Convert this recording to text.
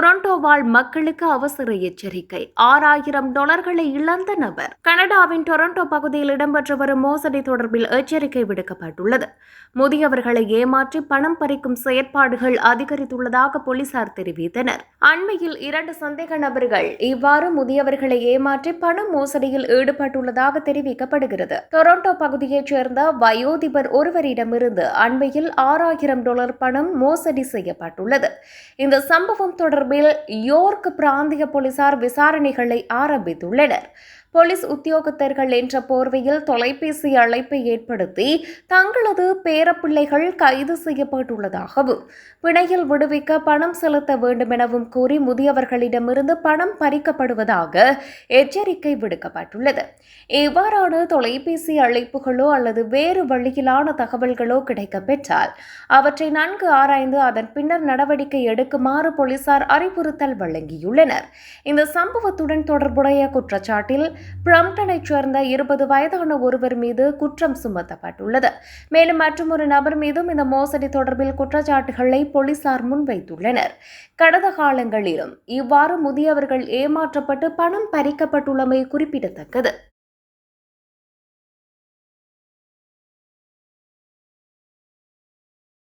Toronto வாழ் மக்களுக்கு அவசர எச்சரிக்கை. ஆறாயிரம் டாலர்களை இழந்த நபர். கனடாவின் டொரண்டோ பகுதியில் இடம்பெற்று வரும் மோசடி தொடர்பில் எச்சரிக்கை விடுக்கப்பட்டுள்ளது. முதியவர்களை ஏமாற்றி பணம் பறிக்கும் செயற்பாடுகள் அதிகரித்துள்ளதாக போலீசார் தெரிவித்தனர். அண்மையில் இரண்டு சந்தேக நபர்கள் இவ்வாறு முதியவர்களை ஏமாற்றி பணம் மோசடியில் ஈடுபட்டுள்ளதாக தெரிவிக்கப்படுகிறது. டொரண்டோ பகுதியைச் சேர்ந்த வயோதிபர் ஒருவரிடமிருந்து அண்மையில் ஆறாயிரம் டாலர் பணம் மோசடி செய்யப்பட்டுள்ளது. இந்த சம்பவம் தொடர்பில் தொடர்பில் யோர்க் பிராந்திய போலீசார் விசாரணைகளை ஆரம்பித்துள்ளனர். போலீஸ் உத்தியோகத்தர்கள் என்ற போர்வையில் தொலைபேசி அழைப்பை ஏற்படுத்தி தங்களது பேரப்பிள்ளைகள் கைது செய்யப்பட்டுள்ளதாகவும் பிணையில் விடுவிக்க பணம் செலுத்த வேண்டுமெனவும் கூறி முதியவர்களிடமிருந்து பணம் பறிக்கப்படுவதாக எச்சரிக்கை விடுக்கப்பட்டுள்ளது. இவ்வாறான தொலைபேசி அழைப்புகளோ அல்லது வேறு வழியிலான தகவல்களோ கிடைக்கப்பெற்றால் அவற்றை நன்கு ஆராய்ந்து அதன் பின்னர் நடவடிக்கை எடுக்குமாறு போலீசார் அறிவுறுத்தல் வழங்கியுள்ளனர். இந்த சம்பவத்துடன் தொடர்புடைய குற்றச்சாட்டில் பிரம்டனைச் சேர்ந்த இருபது வயதான ஒருவர் மீது குற்றம் சுமத்தப்பட்டுள்ளது. மேலும் மற்றொரு நபர் மீதும் இந்த மோசடி தொடர்பில் குற்றச்சாட்டுகளை போலீசார் முன்வைத்துள்ளனர். கடந்த காலங்களிலும் இவ்வாறு முதியவர்கள் ஏமாற்றப்பட்டு பணம் பறிக்கப்பட்டுள்ளமை குறிப்பிடத்தக்கது.